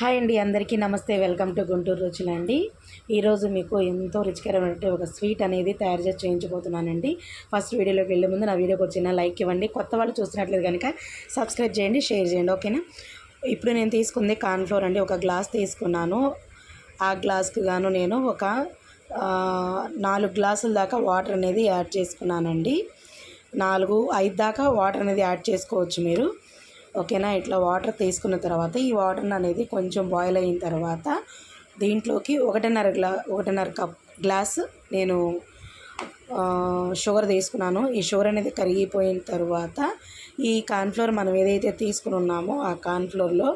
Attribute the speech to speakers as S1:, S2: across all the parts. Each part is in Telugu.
S1: హాయ్ అండి అందరికీ నమస్తే. వెల్కమ్ టు గుంటూరు రుచులండి. ఈరోజు మీకు ఎంతో రుచికరమైన ఒక స్వీట్ అనేది తయారు చేసి చేయించబోతున్నానండి ఫస్ట్ వీడియోలోకి వెళ్ళే ముందు నా వీడియోకి వచ్చిన లైక్ ఇవ్వండి. కొత్త వాళ్ళు చూసినట్లేదు కనుక సబ్స్క్రైబ్ చేయండి షేర్ చేయండి ఓకేనా? ఇప్పుడు నేను తీసుకుంది కార్న్ఫ్లోర్ అండి. ఒక గ్లాస్ తీసుకున్నాను. ఆ గ్లాస్కి గాను నేను ఒక నాలుగు గ్లాసుల దాకా వాటర్ అనేది యాడ్ చేసుకున్నానండి. నాలుగు ఐదు దాకా వాటర్ అనేది యాడ్ చేసుకోవచ్చు మీరు. ఓకేనా? ఇట్లా వాటర్ తీసుకున్న తర్వాత ఈ వాటర్ అనేది కొంచెం బాయిల్ అయిన తర్వాత దీంట్లోకి ఒకటిన్నర గ్లా ఒకటిన్నర కప్ గ్లాస్ నేను షుగర్ తీసుకున్నాను. ఈ షుగర్ అనేది కరిగిపోయిన తర్వాత ఈ కార్న్ఫ్లోర్ మనం ఏదైతే తీసుకుని ఉన్నామో ఆ కార్న్ఫ్లోర్లో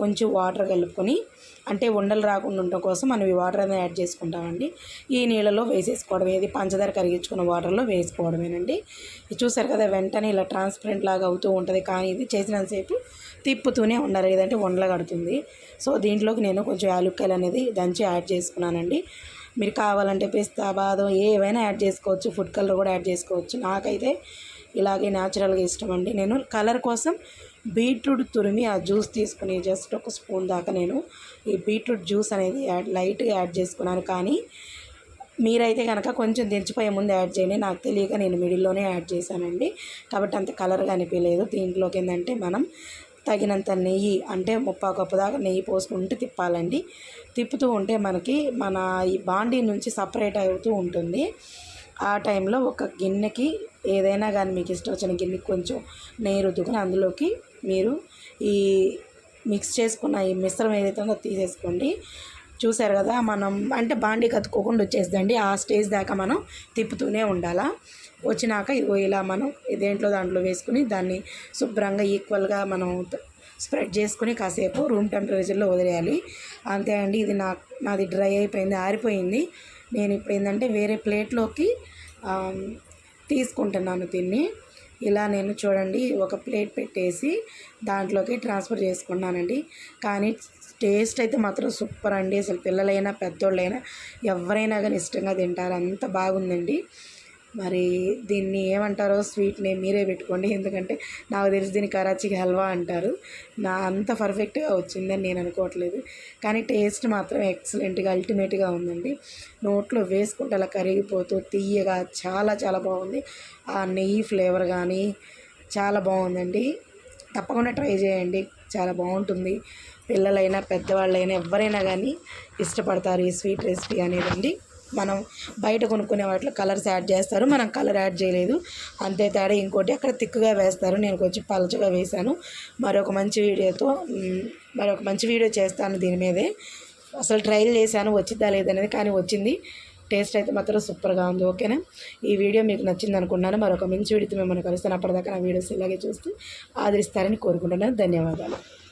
S1: కొంచెం వాటర్ కలుపుకొని అంటే ఉండలు రాకుండా ఉండటం కోసం మనం ఈ వాటర్ అనేది యాడ్ చేసుకుంటామండి. ఈ నీళ్ళలో వేసేసుకోవడం ఏది పంచదార కరిగించుకున్న వాటర్లో వేసుకోవడమేనండి. ఇది చూసారు కదా వెంటనే ఇలా ట్రాన్స్పరెంట్ లాగా అవుతూ ఉంటుంది. కానీ ఇది చేసినంతసేపు తిప్పుతూనే ఉండాలి లేదంటే ఉండలు కడుతుంది. సో దీంట్లోకి నేను కొంచెం యాలుక్కాయలు అనేది దంచి యాడ్ చేసుకున్నానండి. మీరు కావాలంటే పిస్తా బాదం ఏవైనా యాడ్ చేసుకోవచ్చు. ఫుడ్ కలర్ కూడా యాడ్ చేసుకోవచ్చు. నాకైతే ఇలాగే న్యాచురల్గా ఇష్టం అండి. నేను కలర్ కోసం బీట్రూట్ తురిమి ఆ జ్యూస్ తీసుకుని జస్ట్ ఒక స్పూన్ దాకా నేను ఈ బీట్రూట్ జ్యూస్ అనేది యాడ్ లైట్గా యాడ్ చేసుకున్నాను. కానీ మీరైతే కనుక కొంచెం దించిపోయే ముందు యాడ్ చేయండి. నాకు తెలియక నేను మిడిల్లోనే యాడ్ చేశానండి. కాబట్టి అంత కలర్గా అనిపించలేదు. దీంట్లోకి ఏంటంటే మనం తగినంత నెయ్యి అంటే ముప్పా కప్పు దాకా నెయ్యి పోసుకుంటూ తిప్పాలండి. తిప్పుతూ ఉంటే మనకి మన ఈ బాండీ నుంచి సపరేట్ అవుతూ ఉంటుంది. ఆ టైంలో ఒక గిన్నెకి ఏదైనా కానీ మీకు ఇష్టం వచ్చిన గిన్నెకి కొంచెం నెయ్యి రుద్దుకొని అందులోకి మీరు ఈ మిక్స్ చేసుకున్న ఈ మిశ్రమం ఏదైతే ఉందో తీసేసుకోండి. చూసారు కదా మనం అంటే బాండీ కత్తుకోకుండా వచ్చేసిందండి ఆ స్టేజ్ దాకా మనం తిప్పుతూనే ఉండాలా. వచ్చినాక ఇదిగో ఇలా మనం దేంట్లో దాంట్లో వేసుకుని దాన్ని శుభ్రంగా ఈక్వల్గా మనం స్ప్రెడ్ చేసుకుని కాసేపు రూమ్ టెంపరేచర్లో వదిలేయాలి. అంతే అండి ఇది నా నాది డ్రై అయిపోయింది ఆరిపోయింది. నేను ఇప్పుడు ఏంటంటే వేరే ప్లేట్లోకి తీసుకుంటున్నాను దీన్ని. ఇలా నేను చూడండి ఒక ప్లేట్ పెట్టేసి దాంట్లోకి ట్రాన్స్ఫర్ చేసుకున్నానండి. కానీ టేస్ట్ అయితే మాత్రం సూపర్ అండి. అసలు పిల్లలైనా పెద్దోళ్ళైనా ఎవరైనా కానీ ఇష్టంగా తింటారు. అంత బాగుందండి. మరి దీన్ని ఏమంటారో స్వీట్ నేమ్ మీరే పెట్టుకోండి. ఎందుకంటే నాకు తెలిసి దీన్ని కరాచీకి హల్వా అంటారు. నా అంత పర్ఫెక్ట్గా వచ్చిందని నేను అనుకోవట్లేదు. కానీ టేస్ట్ మాత్రం ఎక్సలెంట్గా అల్టిమేట్గా ఉందండి. నోట్లో వేసుకుంటే అలా కరిగిపోతూ తీయగా చాలా చాలా బాగుంది. ఆ నెయ్యి ఫ్లేవర్ కానీ చాలా బాగుందండి. తప్పకుండా ట్రై చేయండి. చాలా బాగుంటుంది. పిల్లలైనా పెద్దవాళ్ళైనా ఎవరైనా కానీ ఇష్టపడతారు ఈ స్వీట్ రెసిపీ అనేదండి. మనం బయట కొనుక్కునే వాటిలో కలర్స్ యాడ్ చేస్తారు. మనం కలర్ యాడ్ చేయలేదు. అంతే తేడా ఇంకోటి అక్కడ తిక్కుగా వేస్తారు. నేను కొంచెం పలచగా వేశాను. మరొక మంచి వీడియోతో మరొక మంచి వీడియో చేస్తాను దీని మీదే. అసలు ట్రైల్ చేశాను వచ్చిందా లేదనేది కానీ వచ్చింది. టేస్ట్ అయితే మాత్రం సూపర్గా ఉంది. ఓకేనా? ఈ వీడియో మీకు నచ్చింది అనుకున్నాను. మరొక మంచి వీడియోతో మిమ్మల్ని కలుస్తాను. అప్పటిదాకా నా వీడియోస్ ఇలాగే చూస్తూ ఆదరిస్తారని కోరుకుంటున్నాను. ధన్యవాదాలు.